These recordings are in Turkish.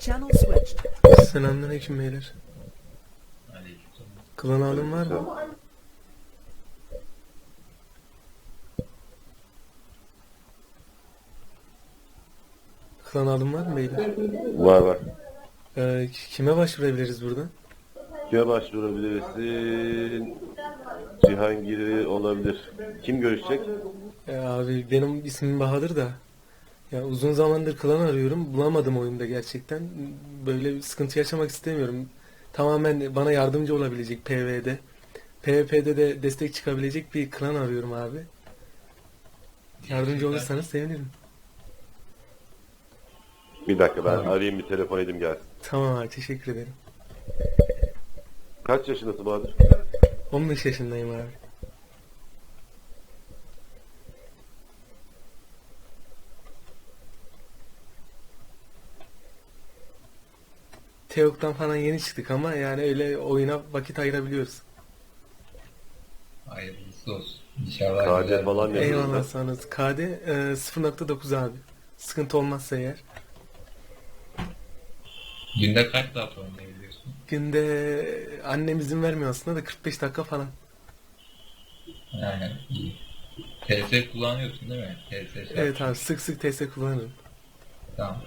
Channel switched. Selamünaleyküm beyler. Klan alım var mı? Klan alım var mı beyler? Var var. Ee, kime başvurabiliriz burada? Kime başvurabilirsin? Cihangir'i olabilir. Kim görüşecek? Ee, abi benim ismim Bahadır da. Ya uzun zamandır klan arıyorum. Bulamadım oyunda gerçekten. Böyle bir sıkıntı yaşamak istemiyorum. Tamamen bana yardımcı olabilecek PvE'de. PvP'de de destek çıkabilecek bir klan arıyorum abi. Yardımcı olursanız sevinirim. Bir dakika ben arayayım bir telefon edeyim gelsin. Tamam abi teşekkür ederim. Kaç yaşındasın Bahadır? 15 yaşındayım abi. Teok'tan falan yeni çıktık ama yani öyle oyuna vakit ayırabiliyoruz. Hayırlısı olsun. İnşallah KD güzel. falan Eyvallah durumda? sana. KD e, 0.9 abi. Sıkıntı olmazsa eğer. Günde kaç saat oynayabiliyorsun? Günde annem izin vermiyor aslında da 45 dakika falan. Yani iyi. TS kullanıyorsun değil mi? TS Evet abi sık sık TS kullanırım. Tamam.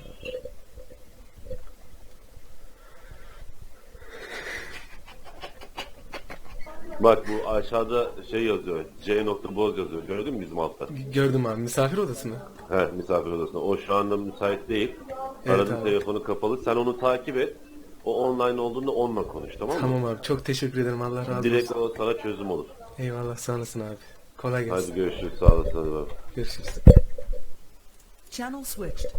Bak bu aşağıda şey yazıyor. C nokta boz yazıyor. Gördün mü bizim altta? Gördüm abi misafir odasında. He misafir odasında. O şu anda müsait değil. Evet Aradım abi. telefonu kapalı. Sen onu takip et. O online olduğunda onunla konuş tamam mı? Tamam abi çok teşekkür ederim Allah razı Direkt olsun. o sana çözüm olur. Eyvallah sağ olasın abi. Kolay gelsin. Hadi görüşürüz. Sağ olasın. Hadi bak. Görüşürüz. Channel switched.